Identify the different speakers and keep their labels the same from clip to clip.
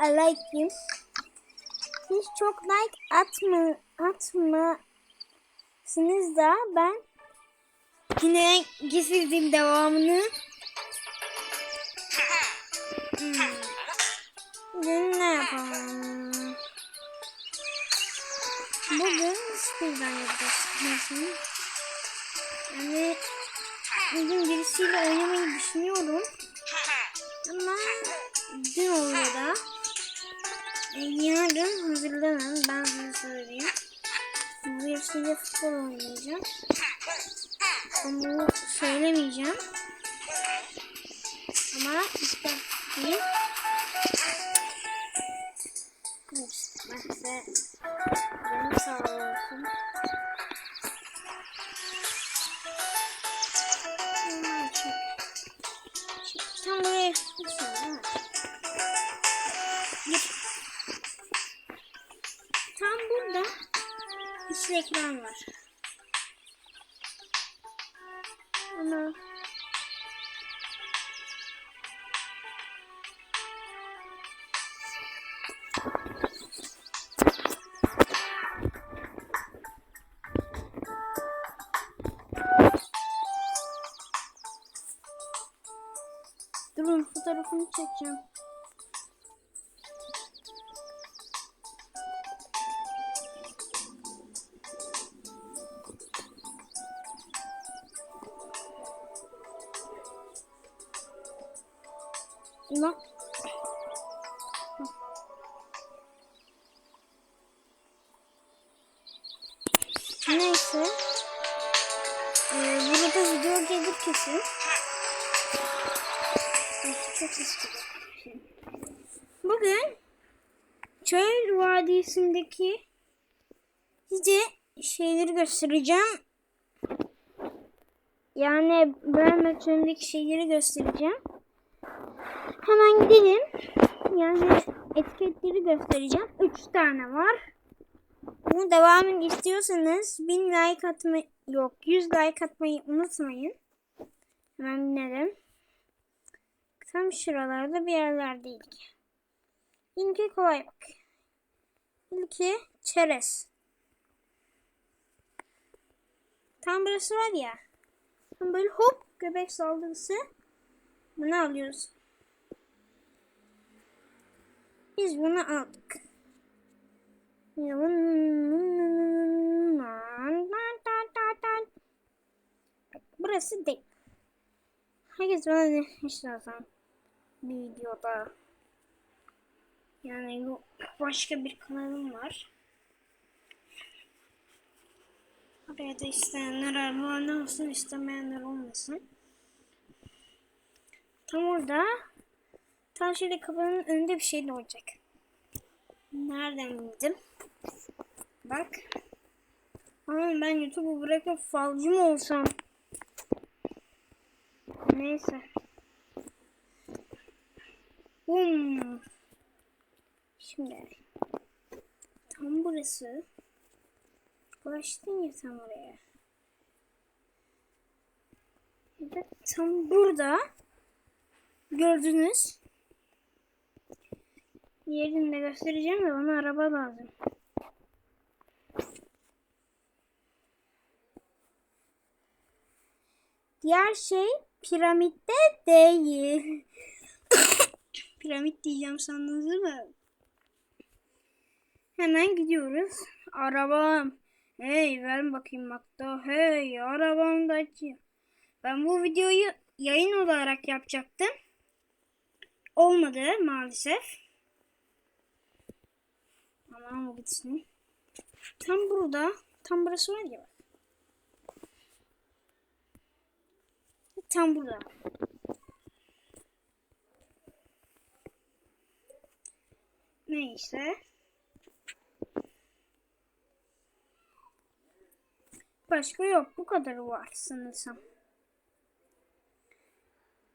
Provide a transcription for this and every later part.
Speaker 1: aleyküm. Siz çok like atma, atmasınız da ben yine getirdim devamını. Hmm. Bugün ne yapalım? Bugün speedrun yapacağız. Yani bugün birisiyle oynamayı düşünüyorum. Yarın hazırlanın. Ben size söyleyeyim. Birisiyle futbol oynayacağım. Bunu söylemeyeceğim. Ama işte değil. Ben size benim sağ olsun. Tam burada içli ekran var. Ama Durun fotoğrafını çekeceğim. Lan. Neyse. Ee, burada video gelir kesin. Ay, çok geliyor. Bugün Çöl Vadisi'ndeki size şeyleri göstereceğim. Yani bölme çölündeki şeyleri göstereceğim. Hemen gidelim. Yani etiketleri göstereceğim. 3 tane var. Bunu devamını istiyorsanız 1000 like atmayı yok 100 like atmayı unutmayın. Hemen binelim. Tam şuralarda bir yerlerdeydik. İlki kolay bak. İlki çerez. Tam burası var ya. Tam böyle hop göbek saldırısı. Bunu alıyoruz. Biz bunu aldık. Burası değil. Herkes bana ne istersen bir videoda. Yani bu başka bir kanalım var. Oraya da isteyenler abone olsun, istemeyenler olmasın. Tam orada tam şöyle kapının önünde bir şey olacak. Nereden bildim? Bak. Ama ben YouTube'u bırakıp falcı mı olsam? Neyse. Bum. Şimdi. Tam burası. Ulaştın ya tam oraya. Evet, tam burada. Gördünüz. Yerini de göstereceğim de bana araba lazım. Diğer şey piramitte değil. Piramit diyeceğim sandınız değil mi? Hemen gidiyoruz. Arabam. Hey ver bakayım Makta. Hey arabam da açıyor. Ben bu videoyu yayın olarak yapacaktım. Olmadı maalesef. Aman o gitsin. Tam burada. Tam burası var ya. Tam burada. Neyse. Başka yok. Bu kadar var sanırsam.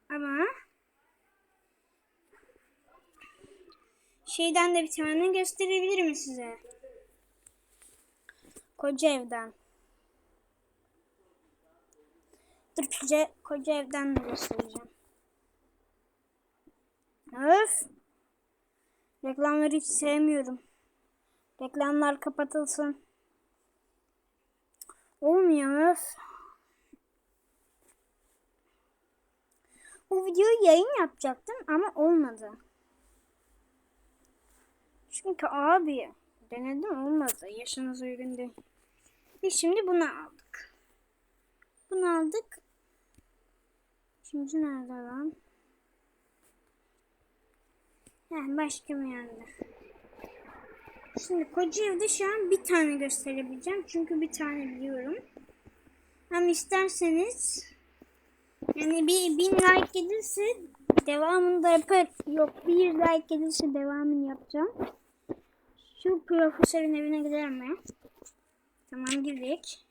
Speaker 1: Ama şeyden de bir tane gösterebilirim size. Koca evden. Dur koca, koca evden de göstereceğim. Öf. Reklamları hiç sevmiyorum. Reklamlar kapatılsın. Olmuyor. öf. Bu videoyu yayın yapacaktım ama olmadı. Çünkü abi denedim olmadı. Yaşınız uygun değil. Ve şimdi bunu aldık. Bunu aldık. Şimdi nerede lan? Yani başka bir yerde. Şimdi koca evde şu an bir tane gösterebileceğim. Çünkü bir tane biliyorum. Ama isterseniz yani bir bin like gelirse devamını da yapar. Yok bir like gelirse devamını yapacağım. Şu profesörün evine gidelim mi? Tamam girdik.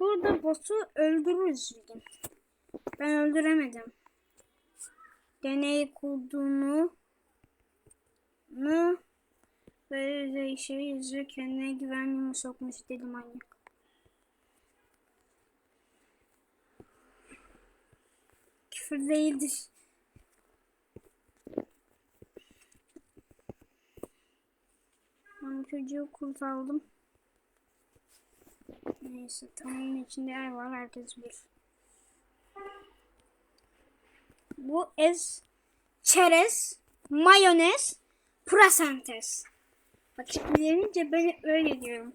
Speaker 1: Burada boss'u öldürürüz bir gün. Ben öldüremedim. Deney kurduğunu nu böyle değişir yüzü kendine güvenliğimi sokmuş dedi manyak. Küfür değildir. Ben çocuğu kurtardım. Neyse tamamın içinde yer var herkes bilir. Bu ez çerez, mayonez, purasentes. Bak şekillenince ben öyle diyorum.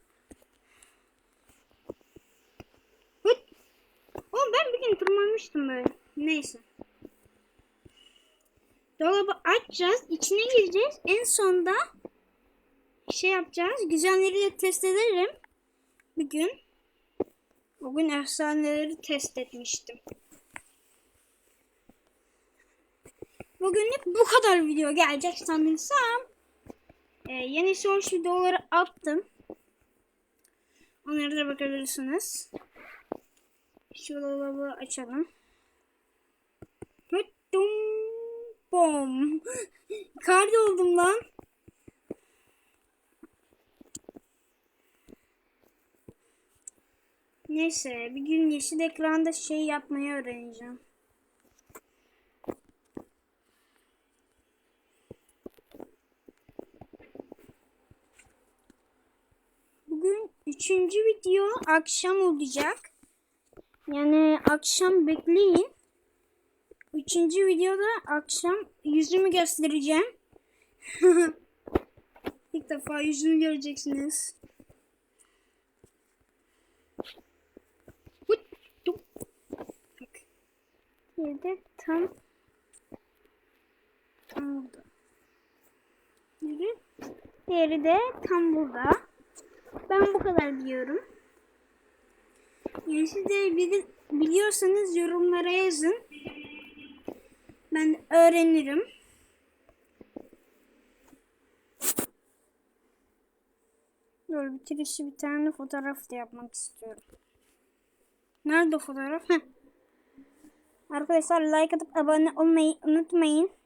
Speaker 1: Oğlum ben bir gün tırmanmıştım böyle. Neyse. Dolabı açacağız. içine gireceğiz. En sonda şey yapacağız. Güzelleri test ederim. Bir gün. Bugün efsaneleri test etmiştim. Bugünlük bu kadar video gelecek sanırsam. Ee, yeni sonuç videoları attım. Onlara da bakabilirsiniz. Şu dolabı açalım. Bom. Kar oldum lan. Neyse bir gün yeşil ekranda şey yapmayı öğreneceğim. Bugün üçüncü video akşam olacak. Yani akşam bekleyin. Üçüncü videoda akşam yüzümü göstereceğim. İlk defa yüzümü göreceksiniz. De tam tam burada. Diğeri, diğeri de tam burada. Ben bu kadar diyorum. Yani siz de bili- biliyorsanız yorumlara yazın. Ben öğrenirim. Böyle bitirişi bir tane fotoğraf da yapmak istiyorum. Nerede fotoğraf? Heh. Arkadaşlar like atıp abone olmayı unutmayın.